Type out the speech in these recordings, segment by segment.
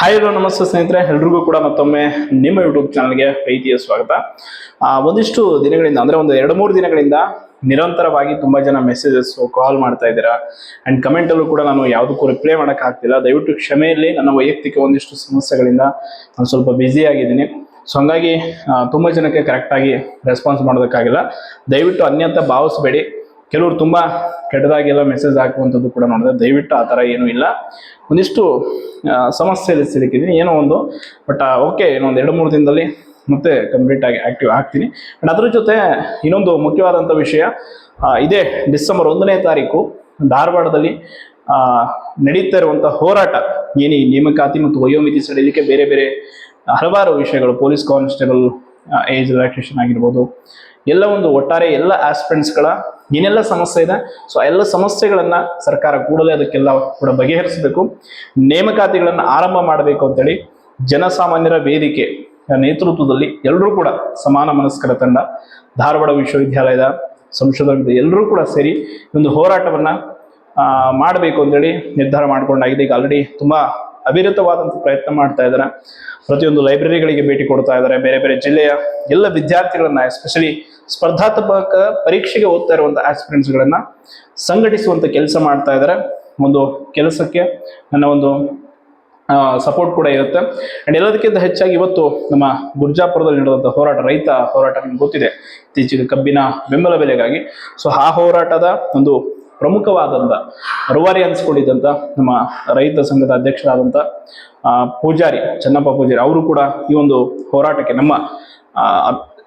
Hi hello ನಮಸ್ತೆ ಸ್ನೇಹಿತರೆ. ಎಲ್ರಿಗೂ ಕೂಡ ಮತ್ತೊಮ್ಮೆ ನಿಮ್ಮ ಯೂಟ್ಯೂಬ್ ಚಾನಲ್ಗೆ ಪ್ರೀತಿಯ ಸ್ವಾಗತ. ಒಂದಿಷ್ಟು ದಿನಗಳಿಂದ, ಅಂದ್ರೆ ಒಂದು ಎರಡು ಮೂರು ದಿನಗಳಿಂದ ನಿರಂತರವಾಗಿ ತುಂಬಾ ಜನ ಮೆಸೇಜಸ್ ಕಾಲ್ ಮಾಡ್ತಾ ಇದ್ದೀರಾ. ಅಂಡ್ ಕಮೆಂಟ್ ಅಲ್ಲೂ ಕೂಡ ನಾನು ಯಾವುದಕ್ಕೂ ರಿಪ್ಲೈ ಮಾಡೋಕ್ಕಾಗ್ತಿಲ್ಲ ದಯವಿಟ್ಟು ಕ್ಷಮೆಯಲ್ಲಿ ನನ್ನ ವೈಯಕ್ತಿಕ ಒಂದಿಷ್ಟು ಸಮಸ್ಯೆಗಳಿಂದ ನಾನು ಸ್ವಲ್ಪ ಬ್ಯುಸಿ ಆಗಿದ್ದೀನಿ. ಸೊ ಹಂಗಾಗಿ ತುಂಬ ಜನಕ್ಕೆ ಕರೆಕ್ಟ್ ಆಗಿ ರೆಸ್ಪಾನ್ಸ್ ಮಾಡೋದಕ್ಕಾಗಿಲ್ಲ. ದಯವಿಟ್ಟು ಅನ್ಯಂತ ಭಾವಿಸ್ಬೇಡಿ. ಕೆಲವರು ತುಂಬಾ ಕೆಟ್ಟದಾಗೆಲ್ಲ ಮೆಸೇಜ್ ಹಾಕುವಂಥದ್ದು ಕೂಡ ನೋಡಿದೆ ದಯವಿಟ್ಟು ಆ ಥರ ಏನೂ ಇಲ್ಲ. ಒಂದಿಷ್ಟು ಸಮಸ್ಯೆ ಸಮಸ್ಯೆಯಲ್ಲಿ ಸಿಲುಕಿದ್ದೀನಿ. ಏನೋ ಒಂದು ಬಟ್ ಓಕೆ ಇನ್ನೊಂದು ಎರಡು ಮೂರು ದಿನದಲ್ಲಿ ಮತ್ತೆ ಕಂಪ್ಲೀಟ್ ಆಗಿ ಆಕ್ಟಿವ್ ಆಗ್ತೀನಿ. ಬಟ್ ಅದ್ರ ಜೊತೆ ಇನ್ನೊಂದು ಮುಖ್ಯವಾದಂಥ ವಿಷಯ ಇದೇ ಡಿಸೆಂಬರ್ ಒಂದನೇ ತಾರೀಕು ಧಾರವಾಡದಲ್ಲಿ ನಡೀತಾ ಇರುವಂಥ ಹೋರಾಟ. ಏನು ನೇಮಕಾತಿ ಮತ್ತು ವಯೋಮಿತಿ ಸಡಿಲಿಕ್ಕೆ ಬೇರೆ ಬೇರೆ ಹಲವಾರು ವಿಷಯಗಳು, ಪೊಲೀಸ್ ಕಾನ್ಸ್ಟೇಬಲ್ ಏಜ್ ರಿಲ್ಯಾಕ್ಸೇಷನ್ ಆಗಿರ್ಬೋದು. ಎಲ್ಲ ಒಂದು ಒಟ್ಟಾರೆ ಎಲ್ಲ ಆಸ್ಪೆಂಟ್ಸ್ಗಳ ಏನೆಲ್ಲ ಸಮಸ್ಯೆ ಇದೆ ಸೊ ಎಲ್ಲ ಸಮಸ್ಯೆಗಳನ್ನು ಸರ್ಕಾರ ಕೂಡಲೇ ಅದಕ್ಕೆಲ್ಲ ಕೂಡ ಬಗೆಹರಿಸಬೇಕು. ನೇಮಕಾತಿಗಳನ್ನು ಆರಂಭ ಮಾಡಬೇಕು ಅಂತೇಳಿ ಜನಸಾಮಾನ್ಯರ ವೇದಿಕೆ ನೇತೃತ್ವದಲ್ಲಿ ಎಲ್ಲರೂ ಕೂಡ ಸಮಾನ ಮನಸ್ಕರ ತಂಡ, ಧಾರವಾಡ ವಿಶ್ವವಿದ್ಯಾಲಯದ ಸಂಶೋಧನೆ ಎಲ್ಲರೂ ಕೂಡ ಸೇರಿ ಒಂದು ಹೋರಾಟವನ್ನ ಮಾಡಬೇಕು ಅಂತೇಳಿ ನಿರ್ಧಾರ ಮಾಡ್ಕೊಂಡಾಗಿದೆ. ಈಗ ಆಲ್ರೆಡಿ ತುಂಬಾ ಅವಿರತವಾದಂಥ ಪ್ರಯತ್ನ ಮಾಡ್ತಾ ಇದ್ದಾರೆ. ಪ್ರತಿಯೊಂದು ಲೈಬ್ರರಿಗಳಿಗೆ ಭೇಟಿ ಕೊಡ್ತಾ ಇದ್ದಾರೆ. ಬೇರೆ ಬೇರೆ ಜಿಲ್ಲೆಯ ಎಲ್ಲ ವಿದ್ಯಾರ್ಥಿಗಳನ್ನ ಎಸ್ಪೆಷಲಿ ಸ್ಪರ್ಧಾತ್ಮಕ ಪರೀಕ್ಷೆಗೆ ಓದ್ತಾ ಇರುವಂಥ ಆಸ್ಪಿರೆಂಟ್ಸ್ಗಳನ್ನ ಸಂಘಟಿಸುವಂತ ಕೆಲಸ ಮಾಡ್ತಾ ಇದ್ದಾರೆ. ಒಂದು ಕೆಲಸಕ್ಕೆ ನನ್ನ ಒಂದು ಸಪೋರ್ಟ್ ಕೂಡ ಇರುತ್ತೆ. ಅಂಡ್ ಎಲ್ಲದಕ್ಕಿಂತ ಹೆಚ್ಚಾಗಿ ಇವತ್ತು ನಮ್ಮ ಗುರ್ಜಾಪುರದಲ್ಲಿ ನಡೆದಂಥ ಹೋರಾಟ, ರೈತ ಹೋರಾಟ ನಿಮ್ಗೆ ಗೊತ್ತಿದೆ. ಇತ್ತೀಚೆಗೆ ಕಬ್ಬಿನ ಬೆಂಬಲ ಬೆಲೆಗಾಗಿ. ಸೊ ಆ ಹೋರಾಟದ ಒಂದು ಪ್ರಮುಖವಾದಂಥ ರುವಾರಿ ಅನಿಸ್ಕೊಂಡಿದ್ದಂಥ ನಮ್ಮ ರೈತ ಸಂಘದ ಅಧ್ಯಕ್ಷರಾದಂಥ ಪೂಜಾರಿ, ಚನ್ನಪ್ಪ ಪೂಜಾರಿ ಅವರು ಕೂಡ ಈ ಒಂದು ಹೋರಾಟಕ್ಕೆ ನಮ್ಮ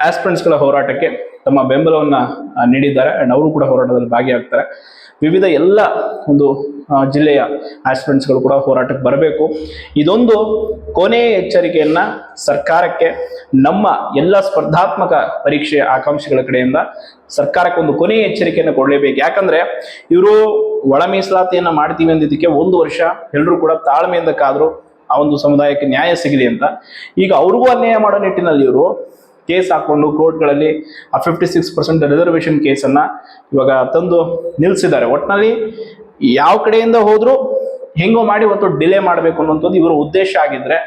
ಆಸ್ಪಿರೆಂಟ್ಸ್ಗಳ ಹೋರಾಟಕ್ಕೆ ತಮ್ಮ ಬೆಂಬಲವನ್ನ ನೀಡಿದ್ದಾರೆ. ಅಂಡ್ ಅವರು ಕೂಡ ಹೋರಾಟದಲ್ಲಿ ಭಾಗಿಯಾಗ್ತಾರೆ. ವಿವಿಧ ಎಲ್ಲ ಒಂದು ಜಿಲ್ಲೆಯ ಆಸ್ಪಿರೆಂಟ್ಸ್ಗಳು ಕೂಡ ಹೋರಾಟಕ್ಕೆ ಬರಬೇಕು. ಇದೊಂದು ಕೊನೆಯ ಎಚ್ಚರಿಕೆಯನ್ನ ಸರ್ಕಾರಕ್ಕೆ, ನಮ್ಮ ಎಲ್ಲ ಸ್ಪರ್ಧಾತ್ಮಕ ಪರೀಕ್ಷೆಯ ಆಕಾಂಕ್ಷಿಗಳ ಕಡೆಯಿಂದ ಸರ್ಕಾರಕ್ಕೆ ಒಂದು ಕೊನೆಯ ಎಚ್ಚರಿಕೆಯನ್ನು ಕೊಡಲೇಬೇಕು. ಯಾಕಂದ್ರೆ ಇವರು ಒಳ ಮೀಸಲಾತಿಯನ್ನ ಮಾಡ್ತೀವಿ ಅಂದಿದ್ದಕ್ಕೆ ಒಂದು ವರ್ಷ ಎಲ್ಲರೂ ಕೂಡ ತಾಳ್ಮೆಯಿಂದ ಕಾದ್ರು ಆ ಒಂದು ಸಮುದಾಯಕ್ಕೆ ನ್ಯಾಯ ಸಿಗಲಿ ಅಂತ. ಈಗ ಅವ್ರಿಗೂ ಅನ್ಯಾಯ ಮಾಡೋ ನಿಟ್ಟಿನಲ್ಲಿ ಇವರು ಕೇಸ್ ಹಾಕೊಂಡು ಕೋರ್ಟ್ಗಳಲ್ಲಿ ಆ ಫಿಫ್ಟಿ ಸಿಕ್ಸ್ ಪರ್ಸೆಂಟ್ ರಿಸರ್ವೇಷನ್ ಕೇಸನ್ನು ಇವಾಗ ತಂದು ನಿಲ್ಲಿಸಿದ್ದಾರೆ ಒಟ್ಟಿನಲ್ಲಿ ಯಾವ ಕಡೆಯಿಂದ ಹೋದ್ರು ಹೆಂಗೋ ಮಾಡಿ ಒಂದು ಡಿಲೇ ಮಾಡಬೇಕು ಅನ್ನುವಂಥದ್ದು ಇವರ ಉದ್ದೇಶ ಆಗಿದ್ರೆ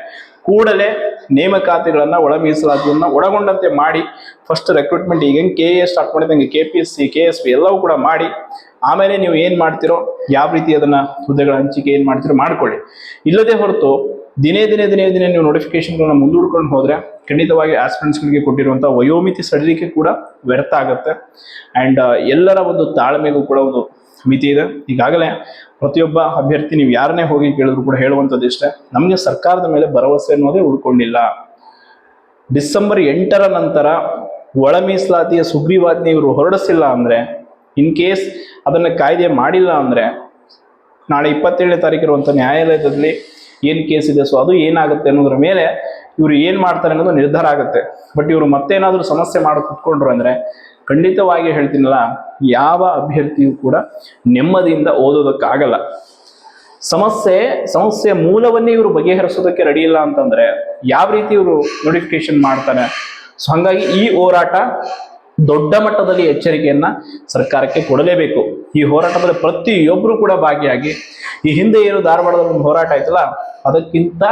ಕೂಡಲೇ ನೇಮಕಾತಿಗಳನ್ನ ಒಳ ಮೀಸಲಾತಿಯನ್ನ ಒಳಗೊಂಡಂತೆ ಮಾಡಿ ಫಸ್ಟ್ ರೆಕ್ರೂಟ್ಮೆಂಟ್ ಈಗ ಹೆಂಗೆ K A start ಮಾಡಿದಂಗೆ K P S C K S P ಎಲ್ಲವೂ ಕೂಡ ಮಾಡಿ ಆಮೇಲೆ ನೀವು ಏನ್ ಮಾಡ್ತಿರೋ ಯಾವ ರೀತಿ ಅದನ್ನ ಹುದ್ದೆಗಳ ಹಂಚಿಕೆ ಏನ್ ಮಾಡ್ತಿರೋ ಮಾಡ್ಕೊಳ್ಳಿ. ಇಲ್ಲದೆ ಹೊರತು ದಿನೇ ದಿನೇ ದಿನೇ ದಿನೇ ನೀವು ನೋಟಿಫಿಕೇಶನ್ಗಳನ್ನ ಮುಂದೂಡ್ಕೊಂಡು ಹೋದ್ರೆ ಖಂಡಿತವಾಗಿ ಆಸ್ಪಿರೆಂಟ್ಸ್ಗಳಿಗೆ ಕೊಟ್ಟಿರುವಂತಹ ವಯೋಮಿತಿ ಸಡಿಲಿಕೆ ಕೂಡ ವ್ಯರ್ಥ ಆಗುತ್ತೆ. ಅಂಡ್ ಎಲ್ಲರ ಒಂದು ತಾಳ್ಮೆಗೂ ಕೂಡ ಒಂದು ಮಿತಿ ಇದೆ. ಈಗಾಗಲೇ ಪ್ರತಿಯೊಬ್ಬ ಅಭ್ಯರ್ಥಿ ನೀವು ಯಾರನ್ನೇ ಹೋಗಿ ಕೇಳಿದ್ರು ಕೂಡ ಹೇಳುವಂಥದ್ದು ಇಷ್ಟೇ. ನಮಗೆ ಸರ್ಕಾರದ ಮೇಲೆ ಭರವಸೆ ಅನ್ನೋದೇ ಉಳ್ಕೊಂಡಿಲ್ಲ. ಡಿಸೆಂಬರ್ ಎಂಟರ ನಂತರ ಒಳ ಮೀಸಲಾತಿಯ ಸುಗ್ರೀವಾಜ್ಞೆ ಇವರು ಹೊರಡಿಸಿಲ್ಲ ಅಂದರೆ, ಇನ್ ಕೇಸ್ ಅದನ್ನು ಕಾಯ್ದೆ ಮಾಡಿಲ್ಲ ಅಂದರೆ, ನಾಳೆ ಇಪ್ಪತ್ತೇಳನೇ ತಾರೀಕು ಇರುವಂಥ ನ್ಯಾಯಾಲಯದಲ್ಲಿ ಏನು ಕೇಸ್ ಇದೆ, ಸೊ ಅದು ಏನಾಗುತ್ತೆ ಅನ್ನೋದ್ರ ಮೇಲೆ ಇವರು ಏನು ಮಾಡ್ತಾರೆ ಅನ್ನೋದು ನಿರ್ಧಾರ ಆಗುತ್ತೆ. ಬಟ್ ಇವರು ಮತ್ತೇನಾದ್ರೂ ಸಮಸ್ಯೆ ಮಾಡಿ, ಕುತ್ಕೊಂಡ್ರು ಅಂದ್ರೆ ಖಂಡಿತವಾಗಿ ಹೇಳ್ತೀನಲ್ಲ, ಯಾವ ಅಭ್ಯರ್ಥಿಯೂ ಕೂಡ ನೆಮ್ಮದಿಯಿಂದ ಓದೋದಕ್ಕಾಗಲ್ಲ. ಸಮಸ್ಯೆ ಸಮಸ್ಯೆ ಮೂಲವನ್ನೇ ಇವರು ಬಗೆಹರಿಸೋದಕ್ಕೆ ರೆಡಿ ಇಲ್ಲ ಅಂತಂದ್ರೆ ಯಾವ ರೀತಿ ಇವರು ನೋಟಿಫಿಕೇಶನ್ ಮಾಡ್ತಾರೆ? ಸೊ ಹಂಗಾಗಿ ಈ ಹೋರಾಟ ದೊಡ್ಡ ಮಟ್ಟದಲ್ಲಿ ಎಚ್ಚರಿಕೆಯನ್ನ ಸರ್ಕಾರಕ್ಕೆ ಕೊಡಲೇಬೇಕು. ಈ ಹೋರಾಟದಲ್ಲಿ ಪ್ರತಿಯೊಬ್ಬರು ಕೂಡ ಭಾಗಿಯಾಗಿ, ಈ ಹಿಂದೆ ಏನು ಧಾರವಾಡದಲ್ಲಿ ಒಂದು ಹೋರಾಟ ಆಯ್ತಲ್ಲ, ಅದಕ್ಕಿಂತ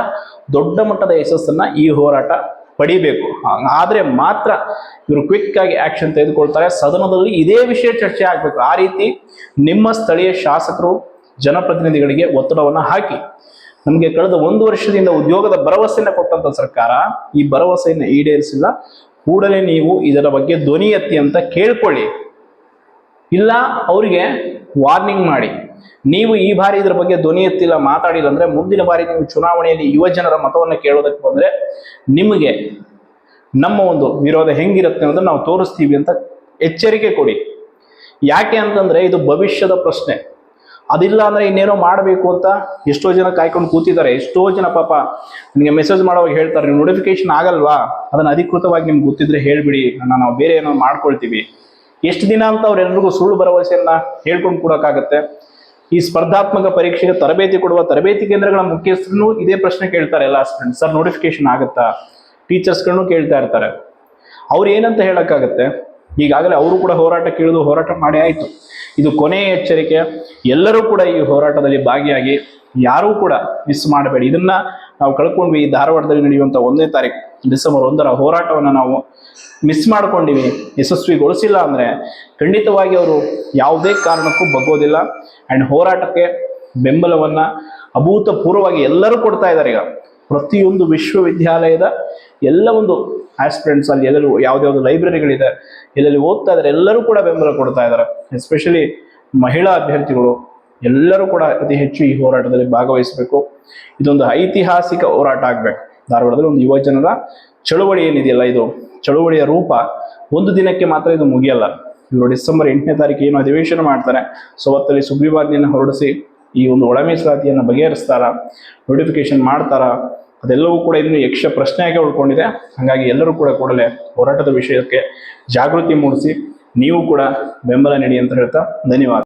ದೊಡ್ಡ ಮಟ್ಟದ ಯಶಸ್ಸನ್ನು ಈ ಹೋರಾಟ ಪಡಿಬೇಕು. ಆದರೆ ಮಾತ್ರ ಇವರು ಕ್ವಿಕ್ ಆಗಿ ಆಕ್ಷನ್ ತೆಗೆದುಕೊಳ್ತಾರೆ. ಸದನದಲ್ಲಿ ಇದೇ ವಿಷಯ ಚರ್ಚೆ ಆಗಬೇಕು. ಆ ರೀತಿ ನಿಮ್ಮ ಸ್ಥಳೀಯ ಶಾಸಕರು, ಜನಪ್ರತಿನಿಧಿಗಳಿಗೆ ಒತ್ತಡವನ್ನು ಹಾಕಿ. ನಮಗೆ ಕಳೆದ ಒಂದು ವರ್ಷದಿಂದ ಉದ್ಯೋಗದ ಭರವಸೆಯನ್ನು ಕೊಟ್ಟಂತ ಸರ್ಕಾರ ಈ ಭರವಸೆಯನ್ನು ಈಡೇರಿಸಿಲ್ಲ. ಕೂಡಲೇ ನೀವು ಇದರ ಬಗ್ಗೆ ಧ್ವನಿ ಎತ್ತಿ ಅಂತ ಕೇಳ್ಕೊಳ್ಳಿ. ಇಲ್ಲ, ಅವರಿಗೆ ವಾರ್ನಿಂಗ್ ಮಾಡಿ. ನೀವು ಈ ಬಾರಿ ಇದ್ರ ಬಗ್ಗೆ ಧ್ವನಿ ಎತ್ತಿಲ್ಲ, ಮಾತಾಡಿಲ್ಲ ಅಂದ್ರೆ ಮುಂದಿನ ಬಾರಿ ನೀವು ಚುನಾವಣೆಯಲ್ಲಿ ಯುವ ಜನರ ಮತವನ್ನು ಕೇಳೋದಕ್ಕೆ ಬಂದ್ರೆ ನಿಮಗೆ ನಮ್ಮ ಒಂದು ವಿರೋಧ ಹೆಂಗಿರುತ್ತೆ ಅನ್ನೋದನ್ನ ನಾವು ತೋರಿಸ್ತೀವಿ ಅಂತ ಎಚ್ಚರಿಕೆ ಕೊಡಿ. ಯಾಕೆ ಅಂತಂದ್ರೆ ಇದು ಭವಿಷ್ಯದ ಪ್ರಶ್ನೆ. ಅದಿಲ್ಲ ಅಂದ್ರೆ ಇನ್ನೇನೋ ಮಾಡಬೇಕು ಅಂತ ಎಷ್ಟೋ ಜನ ಕಾಯ್ಕೊಂಡು ಕೂತಿದ್ದಾರೆ. ಎಷ್ಟೋ ಜನ ಪಾಪ ನಿಮಗೆ ಮೆಸೇಜ್ ಮಾಡೋವಾಗ ಹೇಳ್ತಾರೆ, ನೀವು ನೋಟಿಫಿಕೇಶನ್ ಆಗಲ್ವಾ? ಅದನ್ನ ಅಧಿಕೃತವಾಗಿ ನಿಮ್ಗೆ ಗೊತ್ತಿದ್ರೆ ಹೇಳ್ಬಿಡಿ. ನಾವು ಬೇರೆ ಏನೋ ಮಾಡ್ಕೊಳ್ತೀವಿ. ಎಷ್ಟು ದಿನ ಅಂತ ಅವ್ರೆಲ್ರಿಗೂ ಸುಳ್ಳು ಭರವಸೆಯನ್ನ ಹೇಳ್ಕೊಂಡು ಕೊಡೋಕ್ಕಾಗತ್ತೆ. ಈ ಸ್ಪರ್ಧಾತ್ಮಕ ಪರೀಕ್ಷೆಗೆ ತರಬೇತಿ ಕೊಡುವ ತರಬೇತಿ ಕೇಂದ್ರಗಳ ಮುಖ್ಯಸ್ಥರು ಇದೇ ಪ್ರಶ್ನೆ ಕೇಳ್ತಾರೆ ಎಲ್ಲ ಸ್ಟೂಡೆಂಟ್ ಸರ್ ನೋಟಿಫಿಕೇಶನ್ ಆಗುತ್ತಾ? ಟೀಚರ್ಸ್ಗಳನ್ನು ಕೇಳ್ತಾ ಇರ್ತಾರೆ. ಅವ್ರು ಏನಂತ ಹೇಳಕ್ಕಾಗತ್ತೆ? ಈಗಾಗಲೇ ಅವರು ಕೂಡ ಹೋರಾಟ ಕೇಳಿದು ಹೋರಾಟ ಮಾಡಿ ಆಯಿತು. ಇದು ಕೊನೆಯ ಎಚ್ಚರಿಕೆ. ಎಲ್ಲರೂ ಕೂಡ ಈ ಹೋರಾಟದಲ್ಲಿ ಭಾಗಿಯಾಗಿ ಯಾರೂ ಕೂಡ ಮಿಸ್ ಮಾಡಬೇಡಿ. ಇದನ್ನ ನಾವು ಕಳ್ಕೊಂಡ್ವಿ ಈ ಧಾರವಾಡದಲ್ಲಿ ನಡೆಯುವಂಥ ಒಂದನೇ ತಾರೀಕು ಡಿಸೆಂಬರ್ ಒಂದರ ಹೋರಾಟವನ್ನು ನಾವು ಮಿಸ್ ಮಾಡ್ಕೊಂಡಿವಿ, ಯಶಸ್ವಿಗೊಳಿಸಿಲ್ಲ ಅಂದರೆ ಖಂಡಿತವಾಗಿ ಅವರು ಯಾವುದೇ ಕಾರಣಕ್ಕೂ ಬಗ್ಗೋದಿಲ್ಲ. ಆ್ಯಂಡ್ ಹೋರಾಟಕ್ಕೆ ಬೆಂಬಲವನ್ನು ಅಭೂತಪೂರ್ವವಾಗಿ ಎಲ್ಲರೂ ಕೊಡ್ತಾ ಇದ್ದಾರೆ ಈಗ. ಪ್ರತಿಯೊಂದು ವಿಶ್ವವಿದ್ಯಾಲಯದ ಎಲ್ಲ ಒಂದು ಆಸ್ಪಿರೆಂಟ್ಸ್ ಅಲ್ಲಿ ಎಲ್ಲರೂ ಯಾವ್ದ್ಯಾವ್ದು ಲೈಬ್ರರಿಗಳಿದೆ ಎಲ್ಲೆಲ್ಲಿ ಓದ್ತಾ ಇದ್ದಾರೆ, ಎಲ್ಲರೂ ಕೂಡ ಬೆಂಬಲ ಕೊಡ್ತಾ ಇದ್ದಾರೆ. ಎಸ್ಪೆಷಲಿ ಮಹಿಳಾ ಅಭ್ಯರ್ಥಿಗಳು ಎಲ್ಲರೂ ಕೂಡ ಅತಿ ಹೆಚ್ಚು ಈ ಹೋರಾಟದಲ್ಲಿ ಭಾಗವಹಿಸಬೇಕು. ಇದೊಂದು ಐತಿಹಾಸಿಕ ಹೋರಾಟ ಆಗಬೇಕು. ಧಾರವಾಡದಲ್ಲಿ ಒಂದು ಯುವ ಜನರ ಚಳುವಳಿ ಏನಿದೆಯಲ್ಲ ಇದು? ಚಳುವಳಿಯ ರೂಪ ಒಂದು ದಿನಕ್ಕೆ ಮಾತ್ರ ಇದು ಮುಗಿಯಲ್ಲ. ಇವರು ಡಿಸೆಂಬರ್ ಎಂಟನೇ ತಾರೀಕು ಏನು ಅಧಿವೇಶನ ಮಾಡ್ತಾರೆ. ಸೊ ಅವತ್ತಲ್ಲಿ ಸುಗ್ರೀವಾಜ್ಞೆಯನ್ನು ಹೊರಡಿಸಿ ಈ ಒಂದು ಒಳ ಮೀಸಲಾತಿಯನ್ನು ಬಗೆಹರಿಸ್ತಾರ ನೋಟಿಫಿಕೇಶನ್ ಮಾಡ್ತಾರ, ಅದೆಲ್ಲವೂ ಕೂಡ ಇನ್ನು ಯಕ್ಷ ಪ್ರಶ್ನೆಯಾಗಿ ಉಳ್ಕೊಂಡಿದೆ. ಹಾಗಾಗಿ ಎಲ್ಲರೂ ಕೂಡ ಕೂಡಲೇ ಹೋರಾಟದ ವಿಷಯಕ್ಕೆ ಜಾಗೃತಿ ಮೂಡಿಸಿ, ನೀವು ಕೂಡ ಬೆಂಬಲ ನೀಡಿ ಅಂತ ಹೇಳ್ತಾ ಧನ್ಯವಾದ.